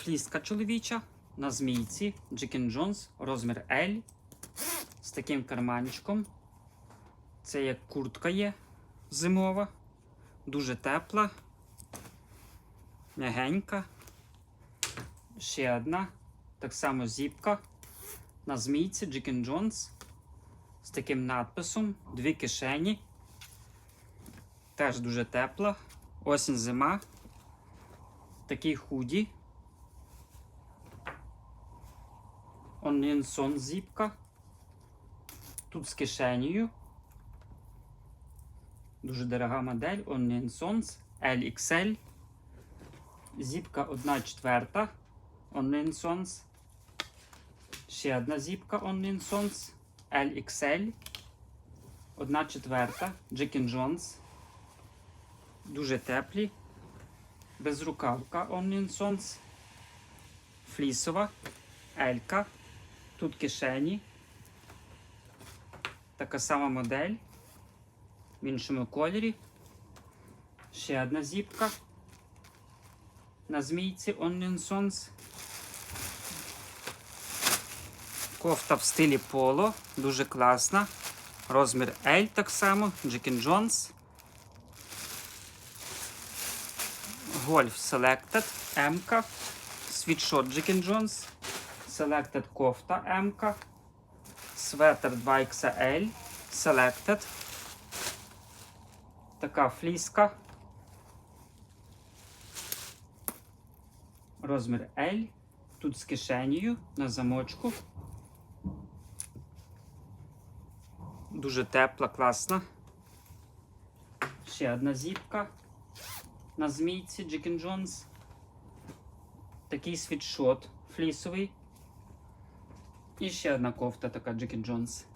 Флістка чоловіча на змійці Джекін Джонс, розмір L з таким карманчиком. Це як куртка є зимова, дуже тепла, м'ягенька. Ще одна, так само зіпка на змійці Джекін Джонс з таким надписом, дві кишені. Теж дуже тепла. Осінь зима. Такий худі. Онлінсон зіпка. Тут з кишенею. Дуже дорога модель. Onlinsons LXL. Зіпка 1 четверта. Onlinsons. Ще одна зіпка Onlinsons LXL. 1 четверта. Джекін Джонс. Дуже теплі. Безрукавка Onlinsons. Флісова. Елька. Тут кишені. Така сама модель. В іншому кольорі. Ще одна зіпка. На змійці Onlinsons. Кофта в стилі поло. Дуже класна. Розмір L так само. Джекін Джонс. Гольф Selected. М-ка. Світшот Джекін Джонс. Selected кофта М-ка. Светер 2XL. Selected. Така фліска. Розмір L. Тут з кишенею на замочку. Дуже тепла, класна. Ще одна зіпка на змійці Джекін Джонс. Такий світшот флісовий. І ще одна кофта така Джекін Джонс.